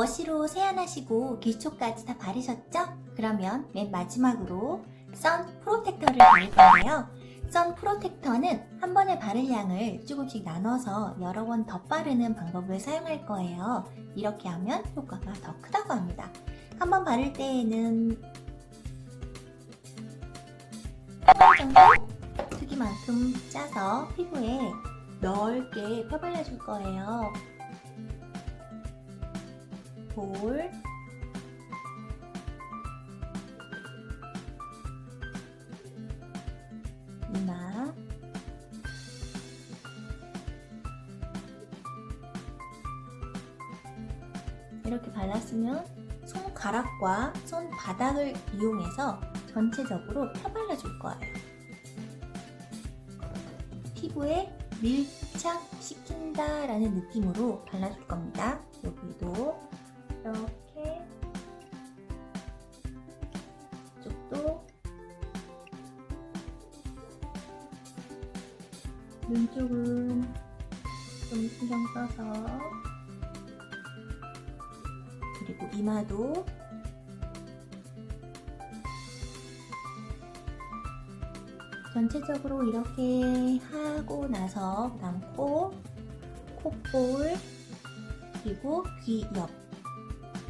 워시로 세안하시고 기초까지 다 바르셨죠? 그러면 맨 마지막으로 선 프로텍터를 바를 건데요. 선 프로텍터는 한 번에 바를 양을 조금씩 나눠서 여러 번 덧바르는 방법을 사용할 거예요. 이렇게 하면 효과가 더 크다고 합니다. 한 번 바를 때에는 한번 정도 크기만큼 짜서 피부에 넓게 펴발라줄 거예요. 볼, 이마, 이렇게 발랐으면 손가락과 손바닥을 이용해서 전체적으로 펴발라줄 거예요. 피부에 밀착시킨다라는 느낌으로 발라줄 겁니다. 여기도 이렇게. 이쪽도. 눈 쪽은 좀 신경 써서. 그리고 이마도. 전체적으로 이렇게 하고 나서 코, 콧볼 그리고 귀 옆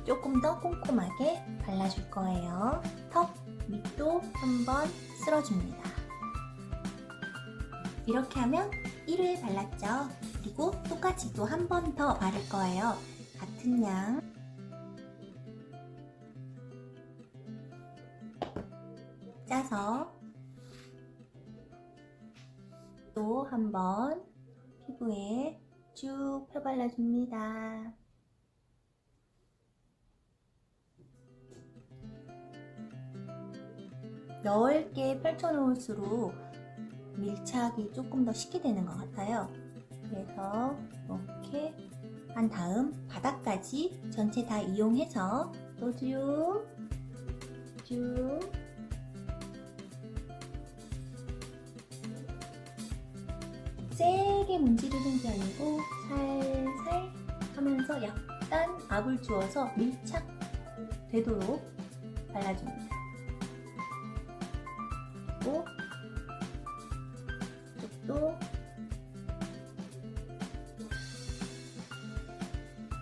조금 더 꼼꼼하게 발라줄 거예요. 턱 밑도 한번 쓸어줍니다. 이렇게 하면 1회 발랐죠. 그리고 똑같이 또 한 번 더 바를 거예요. 같은 양. 짜서 또 한번 피부에 쭉 펴발라줍니다. 넓게 펼쳐놓을수록 밀착이 조금 더 쉽게 되는 것 같아요. 그래서 이렇게 한 다음 바닥까지 전체 다 이용해서 또 쭉, 쭉 세게 문지르는 게 아니고 살살 하면서 약간 압을 주어서 밀착 되도록 발라줍니다. 그리고 이쪽도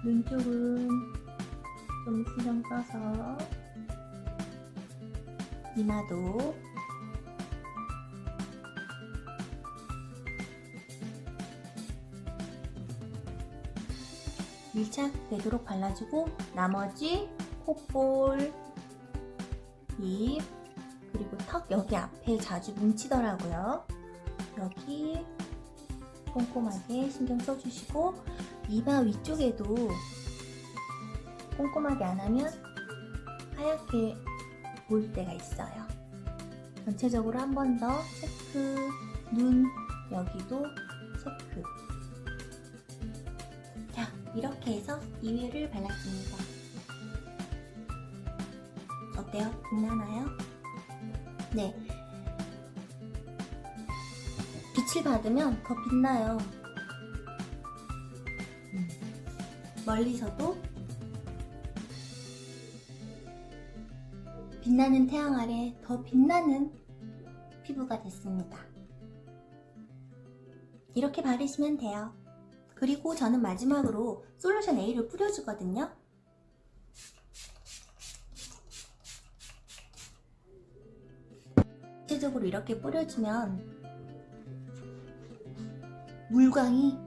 눈 쪽은 좀 신경 써서 이마도 밀착되도록 발라주고 나머지 콧볼, 입 그리고 턱 여기 앞에 자주 뭉치더라고요. 여기 꼼꼼하게 신경 써주시고 이마 위쪽에도 꼼꼼하게 안 하면 하얗게 보일 때가 있어요. 전체적으로 한 번 더 체크, 눈 여기도 체크. 자, 이렇게 해서 2회를 발랐습니다. 어때요? 빛나나요? 네. 빛을 받으면 더 빛나요. 음. 멀리서도 빛나는 태양 아래 더 빛나는 피부가 됐습니다. 이렇게 바르시면 돼요. 그리고 저는 마지막으로 솔루션 A를 뿌려주거든요. 전체적으로 이렇게 뿌려주면 물광이